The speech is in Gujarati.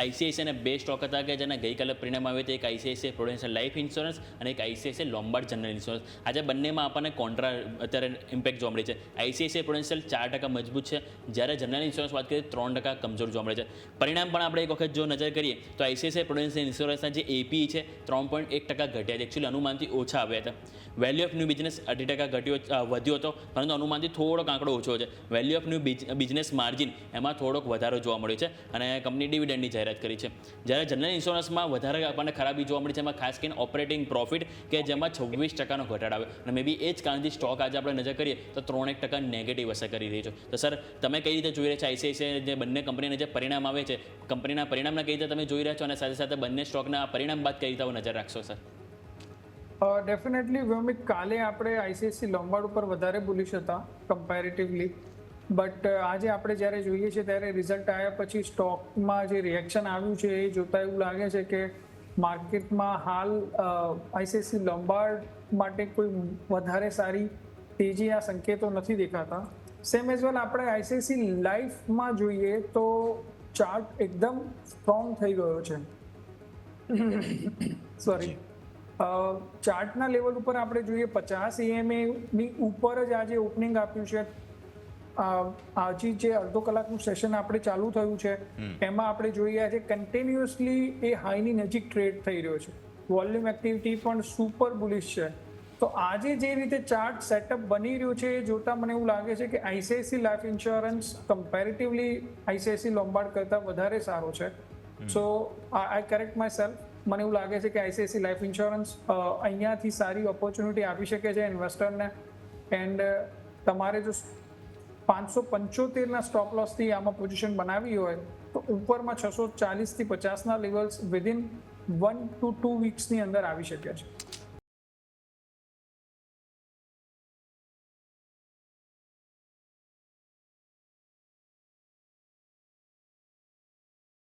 આઈસીઆઈસીઆઈના બે સ્ટોક હતા કે જેના ગઈકાલે પરિણામ આવ્યું હતું. એક આઈસીઆઈસીઆઈ પ્રોડેન્શિયલ લાઈફ ઇન્સ્યોરન્સ અને એક આઈસીઆઈસીઆઈ લોમ્બાર્ડ જનરલ ઇન્સ્યોરન્સ આજે બંનેમાં આપણને કોન્ટ્રા અત્યારે ઇમ્પેક્ટ જોવા મળે છે. આઈસીઆઈસીઆઈ પ્રોડેન્શિયલ ચાર ટકા મજબૂત છે. જ્યારે જનરલ ઇન્સ્યોરન્સ વાત કરીએ ત્રણ ટકા કમજોર જોવા મળે છે. પરિણામ પણ આપણે એક વખત જો નજર કરીએ તો આઈસીઆઈસીઆઈ પ્રોડેન્શિયલ ઇન્સ્યોરન્સના જે એપી છે, ત્રણ પોઈન્ટ એક ટકા ઘટ્યા છે. એકચ્યુઅલી અનુમાનથી ઓછા આવ્યા હતા. વેલ્યુ ઓફ ન્યૂ બિઝનેસ અઢી ટકા ઘટ્યો વધ્યો હતો, પરંતુ અનુમાનથી થોડોક આંકડો ઓછો છે. Value of new business margin એમાં થોડોક વધારો જોવા મળ્યો છે. અને કંપની ડિવિડન્ડની જાહેરાત કરી છે. જ્યારે જનરલ ઇન્સ્યોરન્સમાં વધારે આપણને ખરાબી જોવા મળી છે એમાં ખાસ કરીને ઓપરેટિંગ પ્રોફિટ કે જેમાં છવ્વીસ ટકાનો ઘટાડો આવ્યો. અને મે બી એ જ કારણથી સ્ટોક આજે આપણે નજર કરીએ, તો ત્રણ એક ટકા નેગેટિવ અસર કરી રહી છે. તો સર, તમે કઈ રીતે જોઈ રહ્યા છો? આઈસીઆઈસીઆઈ જે બંને કંપનીના જે પરિણામ આવે છે, કંપનીના પરિણામના કઈ રીતે તમે જોઈ રહ્યા છો? અને સાથે સાથે બંને સ્ટોકના પરિણામ બાદ કઈ રીતે નજર રાખશો, સર? ડેફિનેટલી વ્યોમિક કાલે આપણે આઈસીઆઈસી લોમ્બાર્ડ ઉપર વધારે બોલીશ હતા કમ્પેરેટિવલી બટ આજે આપણે જ્યારે જોઈએ છીએ ત્યારે રિઝલ્ટ આવ્યા પછી સ્ટોકમાં જે રિએક્શન આવ્યું છે એ જોતા એવું લાગે છે કે માર્કેટમાં હાલ આઈસીસી લોમ્બાર્ડ માટે કોઈ વધારે સારી તેજી આ સંકેતો નથી દેખાતા. સેમ એઝ વેલ આપણે આઈસીસી લાઈફમાં જોઈએ તો ચાર્ટ એકદમ સ્ટ્રોંગ થઈ ગયો છે. સોરી ચાર્ટના લેવલ ઉપર આપણે જોઈએ પચાસ એએમએની ઉપર જ આજે ઓપનિંગ આપ્યું છે. આજે જે અડધો કલાકનું સેશન આપણે ચાલુ થયું છે એમાં આપણે જોઈએ છે કન્ટિન્યુઅસલી એ હાઈની નજીક ટ્રેડ થઈ રહ્યો છે. વોલ્યુમ એક્ટિવિટી પણ સુપર બુલિશ છે. તો આજે જે રીતે ચાર્ટ સેટઅપ બની રહ્યું છે એ જોતા મને એવું લાગે છે કે ICICI life insurance comparatively ICICI Lombard કરતાં વધારે સારો છે. So I correct myself મને એવું લાગે છે કે આઈસીઆઈસી લાઈફ ઇન્સ્યોરન્સ અહીંયાથી સારી ઓપોર્ચ્યુનિટી આપી શકે છે ઇન્વેસ્ટરને એન્ડ તમારે જો પાંચસો પંચોતેરના સ્ટોપ લોસથી આમાં પોઝિશન બનાવી હોય તો ઉપરમાં છસો ચાલીસથી પચાસના levels within one two two વીક્સની અંદર આવી શકે છે.